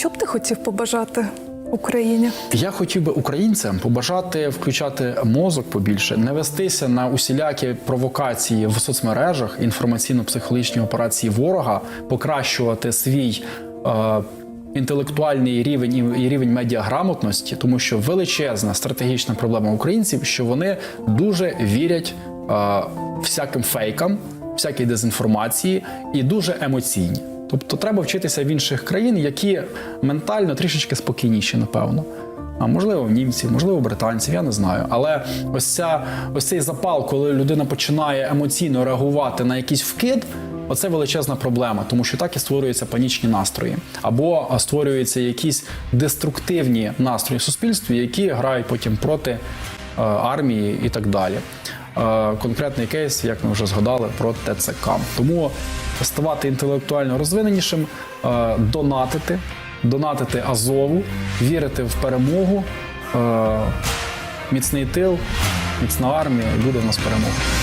що б ти хотів побажати Україні? Я хотів би українцям побажати включати мозок побільше, не вестися на усілякі провокації в соцмережах, інформаційно-психологічні операції ворога, покращувати свій. Е- Інтелектуальний рівень і- рівень медіаграмотності, тому що величезна стратегічна проблема українців, що вони дуже вірять е, всяким фейкам, всякій дезінформації і дуже емоційні. Тобто треба вчитися в інших країн, які ментально трішечки спокійніші, напевно. А можливо, в німців, можливо, британців, я не знаю. Але ось ця ось цей запал, коли людина починає емоційно реагувати на якийсь вкид. Оце величезна проблема, тому що так і створюються панічні настрої, або створюються якісь деструктивні настрої в суспільстві, які грають потім проти армії і так далі. Е, конкретний кейс, як ми вже згадали, про ТЦК. Тому ставати інтелектуально розвиненішим, е, донатити, донатити Азову, вірити в перемогу, е, міцний тил, міцна армія, буде в нас перемога.